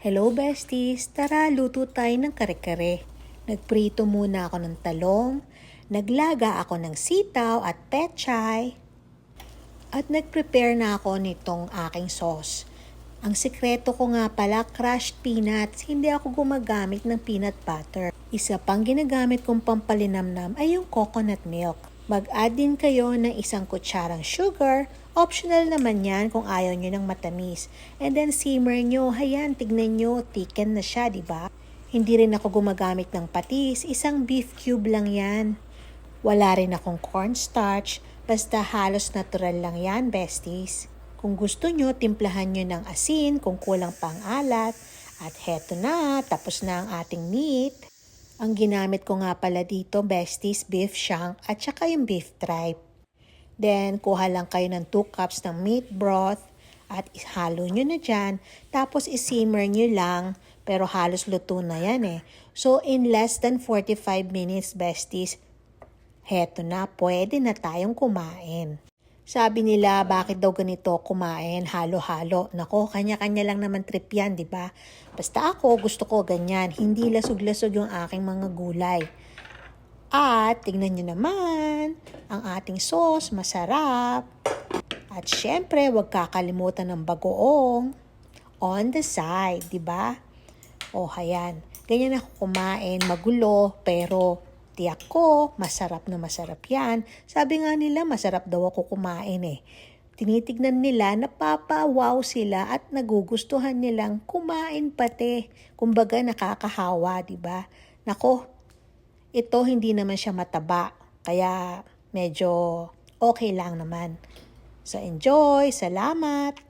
Hello besties, tara luto tayo ng kare-kare. Nagprito muna ako ng talong, naglaga ako ng sitaw at pechay, at nagprepare na ako nitong aking sauce. Ang sikreto ko nga pala, crushed peanuts. Hindi ako gumagamit ng peanut butter. Isa pang ginagamit kong pampalinamnam ay yung coconut milk. Mag-add din kayo ng isang kutsarang sugar. Optional naman yan kung ayaw nyo ng matamis. And then simmer nyo. Hayan, tignan nyo, thicken na siya, di ba? Hindi rin ako gumagamit ng patis. Isang beef cube lang yan. Wala rin akong cornstarch. Basta halos natural lang yan, besties. Kung gusto nyo, timplahan nyo ng asin kung kulang pang alat. At heto na, tapos na ang ating meat. Ang ginamit ko nga pala dito, besties, beef shank at saka yung beef tripe. Then, kuha lang kayo ng 2 cups ng meat broth at ihalo nyo na dyan. Tapos, isimmer nyo lang. Pero halos luto na yan eh. So, in less than 45 minutes, besties, heto na, pwede na tayong kumain. Sabi nila, bakit daw ganito kumain, halo-halo. Nako, kanya-kanya lang naman trip yan, di ba? Basta ako, gusto ko ganyan. Hindi lasog-lasog yung aking mga gulay. At, tingnan nyo naman, ang ating sauce, masarap. At syempre, huwag kakalimutan ng bagoong on the side, di ba? O, hayan. Ganyan ako kumain, magulo, pero tiyak ko, masarap na masarap yan. Sabi nga nila, masarap daw ako kumain eh. Tinitignan nila, napapawaw sila at nagugustuhan nilang kumain pati. Kumbaga nakakahawa, di ba? Nako, ito hindi naman siya mataba. Kaya medyo okay lang naman. So enjoy, salamat!